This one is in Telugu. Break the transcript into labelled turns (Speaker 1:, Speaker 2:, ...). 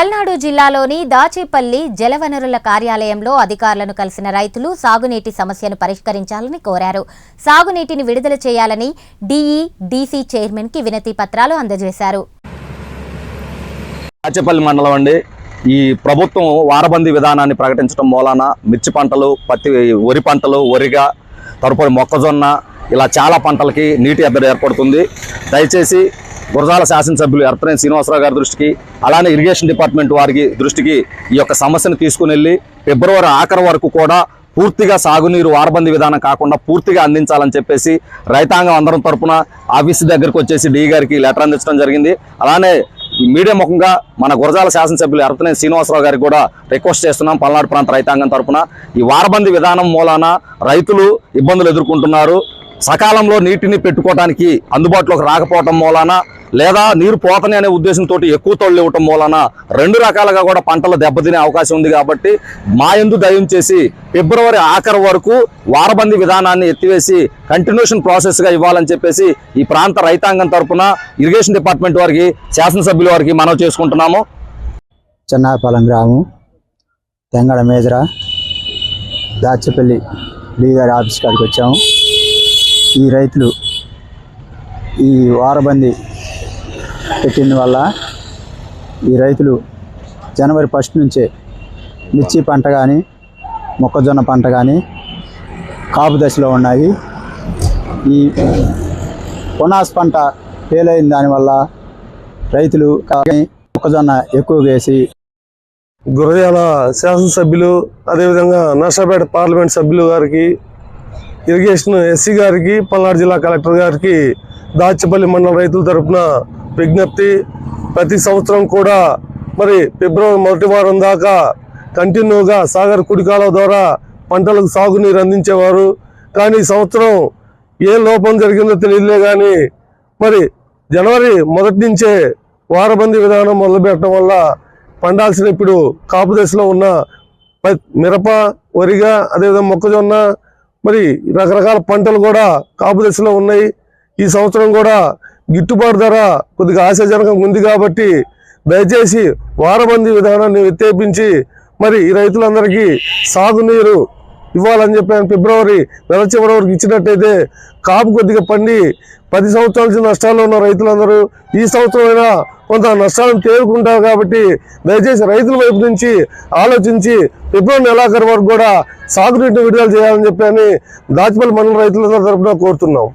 Speaker 1: పల్నాడు జిల్లాలోని దాచేపల్లి జలవనరుల కార్యాలయంలో అధికారులను కలిసిన రైతులు సాగునీటి సమస్యను పరిష్కరించాలని కోరారు. సాగునీటిని విడుదల చేయాలని డీఈ డీసీ చైర్మన్కి వినతి పత్రాలు అందజేశారు.
Speaker 2: దాచేపల్లి మండలం అండి. ఈ ప్రభుత్వం వారబందీ విధానాన్ని ప్రకటించడం మూలాన మిర్చి పంటలు పత్తి వరి పంటలు వరిగా తదుపరి మొక్కజొన్న ఇలా చాలా పంటలకి నీటి ఎద్దడి ఏర్పడుతుంది. దయచేసి గురజాల శాసనసభ్యులు ఎర్తనేని శ్రీనివాసరావు గారి దృష్టికి అలానే ఇరిగేషన్ డిపార్ట్మెంట్ వారికి దృష్టికి ఈ యొక్క సమస్యను తీసుకుని వెళ్ళి ఫిబ్రవరి ఆఖరి వరకు కూడా పూర్తిగా సాగునీరు వారబందీ విధానం కాకుండా పూర్తిగా అందించాలని చెప్పేసి రైతాంగం అందరం తరపున ఆఫీస్ దగ్గరికి వచ్చేసి డి గారికి లెటర్ అందించడం జరిగింది. అలానే మీడియా ముఖంగా మన గురజాల శాసనసభ్యులు ఎర్తనే శ్రీనివాసరావు గారికి కూడా రిక్వెస్ట్ చేస్తున్నాం పల్నాడు ప్రాంత రైతాంగం తరపున. ఈ వారబందీ విధానం మూలాన రైతులు ఇబ్బందులు ఎదుర్కొంటున్నారు. సకాలంలో నీటిని పెట్టుకోవడానికి అందుబాటులోకి రాకపోవటం మూలాన లేదా నీరు పోతని అనే ఉద్దేశంతో ఎక్కువ తోళ్ళు ఇవ్వటం వలన రెండు రకాలుగా కూడా పంటలు దెబ్బతినే అవకాశం ఉంది కాబట్టి మా ఎందు దయం చేసి ఫిబ్రవరి ఆఖరు వరకు వారబందీ విధానాన్ని ఎత్తివేసి కంటిన్యూషన్ ప్రాసెస్గా ఇవ్వాలని చెప్పేసి ఈ ప్రాంత రైతాంగం తరఫున ఇరిగేషన్ డిపార్ట్మెంట్ వారికి శాసనసభ్యుల వారికి మనవి చేసుకుంటున్నాము.
Speaker 3: చెన్నాయపాలెం గ్రామం తెంగడ మేజర దాచపల్లి లీగారి గారి ఆఫీస్ కాడికి వచ్చాము. ఈ రైతులు ఈ వారబంది పెట్టిన వల్ల ఈ రైతులు జనవరి ఫస్ట్ నుంచే మిర్చి పంట కానీ మొక్కజొన్న పంట కానీ కాపు దశలో ఉన్నాయి. ఈ పొనాస్ పంట ఫెయిల్ అయిన దానివల్ల రైతులు కానీ మొక్కజొన్న ఎక్కువ వేసి
Speaker 4: గురజాల శాసనసభ్యులు అదేవిధంగా నర్సాపేట పార్లమెంట్ సభ్యులు గారికి ఇరిగేషన్ ఎస్సీ గారికి పల్నాడు జిల్లా కలెక్టర్ గారికి దాచేపల్లి మండల రైతుల తరపున విజ్ఞప్తి ప్రతి సంవత్సరం కూడా మరి ఫిబ్రవరి మొదటి వారం దాకా కంటిన్యూగా సాగర్ కుడికాల ద్వారా పంటలకు సాగునీరు అందించేవారు. కానీ ఈ సంవత్సరం ఏ లోపం జరిగిందో తెలియదులే కానీ మరి జనవరి మొదటి నుంచే వారబంది విధానం మొదలుపెట్టడం వల్ల పండాల్సిన ఇప్పుడు కాపు దశలో ఉన్న మిరప వరిగా అదేవిధంగా మొక్కజొన్న మరి రకరకాల పంటలు కూడా కాపు దశలో ఉన్నాయి. ఈ సంవత్సరం కూడా గిట్టుబాటు ధర కొద్దిగా ఆశాజనకంగా ఉంది కాబట్టి దయచేసి వారబందీ విధానాన్ని వ్యతిరేపించి మరి ఈ రైతులందరికీ సాగునీరు ఇవ్వాలని చెప్పి ఫిబ్రవరి నెల చివరి వరకు ఇచ్చినట్టయితే కాపు కొద్దిగా పండి పది సంవత్సరాల నుంచి నష్టాల్లో ఉన్న రైతులందరూ ఈ సంవత్సరం అయినా కొంత నష్టాలను తేరుకుంటారు కాబట్టి దయచేసి రైతుల వైపు నుంచి ఆలోచించి ఫిబ్రవరి నెలాఖరు వరకు కూడా సాగునీటిని విడుదల చేయాలని చెప్పి అని దాచిపల్లి మండల రైతులందరి తరఫున కోరుతున్నాం.